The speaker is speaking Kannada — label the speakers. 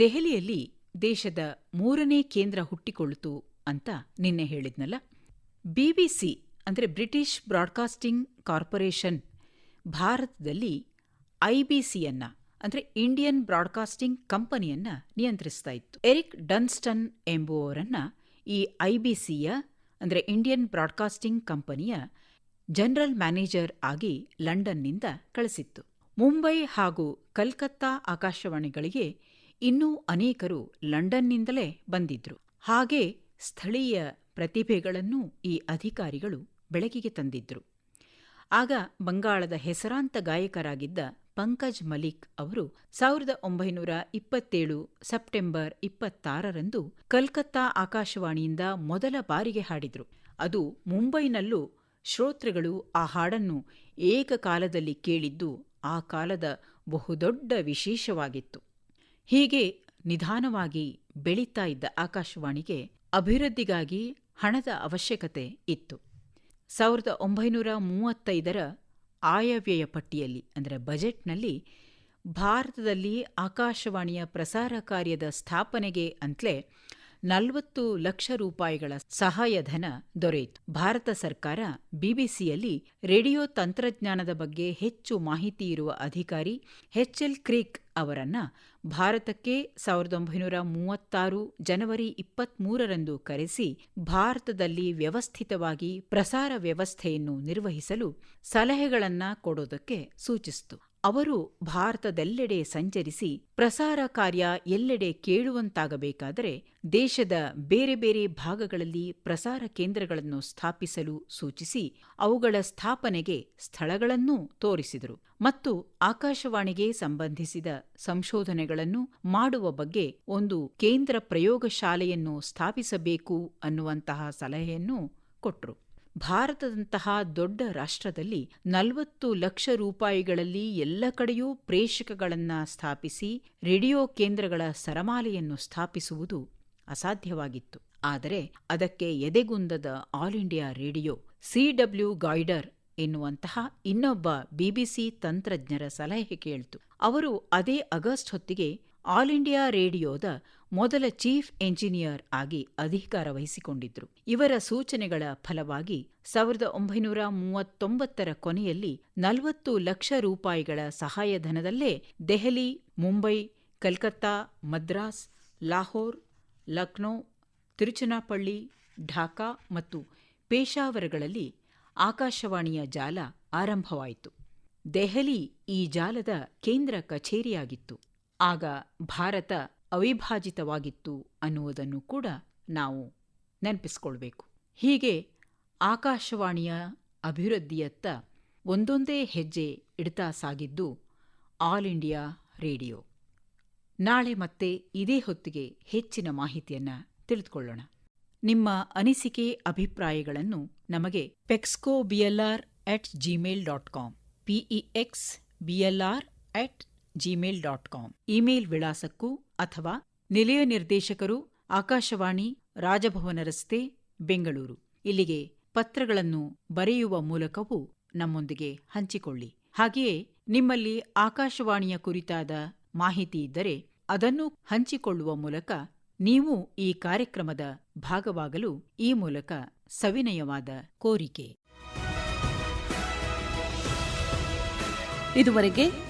Speaker 1: ದೆಹಲಿಯಲ್ಲಿ ದೇಶದ ಮೂರನೇ ಕೇಂದ್ರ ಹುಟ್ಟಿಕೊಳ್ಳಿತು ಅಂತ ನಿನ್ನೆ ಹೇಳಿದ್ನಲ್ಲ. ಬಿಬಿಸಿ ಅಂದರೆ ಬ್ರಿಟಿಷ್ ಬ್ರಾಡ್ಕಾಸ್ಟಿಂಗ್ ಕಾರ್ಪೊರೇಷನ್ ಭಾರತದಲ್ಲಿ ಐಬಿಸಿಯನ್ನ ಅಂದರೆ ಇಂಡಿಯನ್ ಬ್ರಾಡ್ಕಾಸ್ಟಿಂಗ್ ಕಂಪನಿಯನ್ನ ನಿಯಂತ್ರಿಸ್ತಾ ಇತ್ತು. ಎರಿಕ್ ಡನ್ಸ್ಟನ್ ಎಂಬುವವರನ್ನ ಈ ಐಬಿಸಿಯ ಅಂದರೆ ಇಂಡಿಯನ್ ಬ್ರಾಡ್ಕಾಸ್ಟಿಂಗ್ ಕಂಪನಿಯ ಜನರಲ್ ಮ್ಯಾನೇಜರ್ ಆಗಿ ಲಂಡನ್ನಿಂದ ಕಳಿಸಿತ್ತು. ಮುಂಬೈ ಹಾಗೂ ಕಲ್ಕತ್ತಾ ಆಕಾಶವಾಣಿಗಳಿಗೆ ಇನ್ನೂ ಅನೇಕರು ಲಂಡನ್ನಿಂದಲೇ ಬಂದಿದ್ರು. ಹಾಗೆ ಸ್ಥಳೀಯ ಪ್ರತಿಭೆಗಳನ್ನು ಈ ಅಧಿಕಾರಿಗಳು ಬೆಳಕಿಗೆ ತಂದಿದ್ರು. ಆಗ ಬಂಗಾಳದ ಹೆಸರಾಂತ ಗಾಯಕರಾಗಿದ್ದ ಪಂಕಜ್ ಮಲಿಕ್ ಅವರು ಸಾವಿರದ ಒಂಬೈನೂರ ಇಪ್ಪತ್ತೇಳು ಸೆಪ್ಟೆಂಬರ್ ಇಪ್ಪತ್ತಾರರಂದು ಕಲ್ಕತ್ತಾ ಆಕಾಶವಾಣಿಯಿಂದ ಮೊದಲ ಬಾರಿಗೆ ಹಾಡಿದ್ರು. ಅದು ಮುಂಬೈನಲ್ಲೂ ಶ್ರೋತೃಗಳು ಆ ಹಾಡನ್ನು ಏಕಕಾಲದಲ್ಲಿ ಕೇಳಿದ್ದು ಆ ಕಾಲದ ಬಹುದೊಡ್ಡ ವಿಶೇಷವಾಗಿತ್ತು. ಹೀಗೆ ನಿಧಾನವಾಗಿ ಬೆಳೀತಾ ಇದ್ದ ಆಕಾಶವಾಣಿಗೆ ಅಭಿವೃದ್ಧಿಗಾಗಿ ಹಣದ ಅವಶ್ಯಕತೆ ಇತ್ತು. ಸಾವಿರದ ಒಂಬೈನೂರ ಮೂವತ್ತೈದರ ಆಯವ್ಯಯ ಪಟ್ಟಿಯಲ್ಲಿ, ಅಂದರೆ ಬಜೆಟ್ನಲ್ಲಿ ಭಾರತದಲ್ಲಿ ಆಕಾಶವಾಣಿಯ ಪ್ರಸಾರ ಕಾರ್ಯದ ಸ್ಥಾಪನೆಗೆ ಅಂತಲೇ ನಲವತ್ತು ಲಕ್ಷ ರೂಪಾಯಿಗಳ ಸಹಾಯಧನ ದೊರೆಯಿತು. ಭಾರತ ಸರ್ಕಾರ ಬಿಬಿಸಿಯಲ್ಲಿ ರೇಡಿಯೋ ತಂತ್ರಜ್ಞಾನದ ಬಗ್ಗೆ ಹೆಚ್ಚು ಮಾಹಿತಿ ಇರುವ ಅಧಿಕಾರಿ ಎಲ್ ಕ್ರೀಕ್ ಅವರನ್ನ ಭಾರತಕ್ಕೆ ಸಾವಿರದ ಒಂಬೈನೂರ ಮೂವತ್ತಾರು ಜನವರಿ ಇಪ್ಪತ್ಮೂರರಂದು ಕರೆಸಿ ಭಾರತದಲ್ಲಿ ವ್ಯವಸ್ಥಿತವಾಗಿ ಪ್ರಸಾರ ವ್ಯವಸ್ಥೆಯನ್ನು ನಿರ್ವಹಿಸಲು ಸಲಹೆಗಳನ್ನ ಕೊಡೋದಕ್ಕೆ ಸೂಚಿಸಿತು. ಅವರು ಭಾರತದೆಲ್ಲೆಡೆ ಸಂಚರಿಸಿ ಪ್ರಸಾರ ಕಾರ್ಯ ಎಲ್ಲೆಡೆ ಕೇಳುವಂತಾಗಬೇಕಾದರೆ ದೇಶದ ಬೇರೆ ಬೇರೆ ಭಾಗಗಳಲ್ಲಿ ಪ್ರಸಾರ ಕೇಂದ್ರಗಳನ್ನು ಸ್ಥಾಪಿಸಲು ಸೂಚಿಸಿ ಅವುಗಳ ಸ್ಥಾಪನೆಗೆ ಸ್ಥಳಗಳನ್ನೂ ತೋರಿಸಿದರು ಮತ್ತು ಆಕಾಶವಾಣಿಗೆ ಸಂಬಂಧಿಸಿದ ಸಂಶೋಧನೆಗಳನ್ನು ಮಾಡುವ ಬಗ್ಗೆ ಒಂದು ಕೇಂದ್ರ ಪ್ರಯೋಗಶಾಲೆಯನ್ನು ಸ್ಥಾಪಿಸಬೇಕು ಅನ್ನುವಂತಹ ಸಲಹೆಯನ್ನು ಕೊಟ್ಟರು. ಭಾರತದಂತಹ ದೊಡ್ಡ ರಾಷ್ಟ್ರದಲ್ಲಿ ನಲವತ್ತು ಲಕ್ಷ ರೂಪಾಯಿಗಳಲ್ಲಿ ಎಲ್ಲ ಕಡೆಯೂ ಪ್ರೇಷಕಗಳನ್ನು ಸ್ಥಾಪಿಸಿ ರೇಡಿಯೋ ಕೇಂದ್ರಗಳ ಸರಮಾಲೆಯನ್ನು ಸ್ಥಾಪಿಸುವುದು ಅಸಾಧ್ಯವಾಗಿತ್ತು. ಆದರೆ ಅದಕ್ಕೆ ಎದೆಗುಂದದ All India Radio CW Goyder ಎನ್ನುವಂತಹ ಇನ್ನೊಬ್ಬ ಬಿಬಿಸಿ ತಂತ್ರಜ್ಞರ ಸಲಹೆ ಕೇಳಿತು. ಅವರು ಅದೇ ಆಗಸ್ಟ್ ಹೊತ್ತಿಗೆ ಆಲ್ ಇಂಡಿಯಾ ರೇಡಿಯೋದ ಮೊದಲ ಚೀಫ್ ಎಂಜಿನಿಯರ್ ಆಗಿ ಅಧಿಕಾರ ವಹಿಸಿಕೊಂಡಿದ್ರು. ಇವರ ಸೂಚನೆಗಳ ಫಲವಾಗಿ ಸಾವಿರದ ಒಂಬೈನೂರ ಮೂವತ್ತೊಂಬತ್ತರ ಕೊನೆಯಲ್ಲಿ ನಲವತ್ತು ಲಕ್ಷ ರೂಪಾಯಿಗಳ ಸಹಾಯಧನದಲ್ಲೇ ದೆಹಲಿ, ಮುಂಬೈ, ಕಲ್ಕತ್ತಾ, ಮದ್ರಾಸ್, ಲಾಹೋರ್, ಲಕ್ನೋ ತಿರುಚನಾಪಳ್ಳಿ ಢಾಕಾ ಮತ್ತು ಪೇಶಾವರಗಳಲ್ಲಿ ಆಕಾಶವಾಣಿಯ ಜಾಲ ಆರಂಭವಾಯಿತು. ದೆಹಲಿ ಈ ಜಾಲದ ಕೇಂದ್ರ ಕಚೇರಿಯಾಗಿತ್ತು. ಆಗ ಭಾರತ ಅವಿಭಾಜಿತವಾಗಿತ್ತು ಅನ್ನುವುದನ್ನು ಕೂಡ ನಾವು ನೆನಪಿಸ್ಕೊಳ್ಬೇಕು. ಹೀಗೆ ಆಕಾಶವಾಣಿಯ ಅಭಿವೃದ್ಧಿಯತ್ತ ಒಂದೊಂದೇ ಹೆಜ್ಜೆ ಇಡ್ತಾ ಸಾಗಿದ್ದು ಆಲ್ ಇಂಡಿಯಾ ರೇಡಿಯೋ. ನಾಳೆ ಮತ್ತೆ ಇದೇ ಹೊತ್ತಿಗೆ ಹೆಚ್ಚಿನ ಮಾಹಿತಿಯನ್ನ ತಿಳಿದುಕೊಳ್ಳೋಣ. ನಿಮ್ಮ ಅನಿಸಿಕೆ, ಅಭಿಪ್ರಾಯಗಳನ್ನು ನಮಗೆ pexco BLR at Gmail dot com PEX BLR at Gmail dot com email ವಿಳಾಸಕ್ಕೂ ಅಥವಾ ನಿಲಯ ನಿರ್ದೇಶಕರು, ಆಕಾಶವಾಣಿ, ರಾಜಭವನ ರಸ್ತೆ, ಬೆಂಗಳೂರು. ಇಲ್ಲಿಗೆ ಪತ್ರಗಳನ್ನು ಬರೆಯುವ ಮೂಲಕವೂ ನಮ್ಮೊಂದಿಗೆ ಹಂಚಿಕೊಳ್ಳಿ. ಹಾಗೆಯೇ ನಿಮ್ಮಲ್ಲಿ ಆಕಾಶವಾಣಿಯ ಕುರಿತಾದ ಮಾಹಿತಿ ಇದ್ದರೆ ಅದನ್ನು ಹಂಚಿಕೊಳ್ಳುವ ಮೂಲಕ ನೀವು ಈ ಕಾರ್ಯಕ್ರಮದ ಭಾಗವಾಗಲು ಈ ಮೂಲಕ ಸವಿನಯವಾದ ಕೋರಿಕೆ.
Speaker 2: ಇದುವರೆಗೆ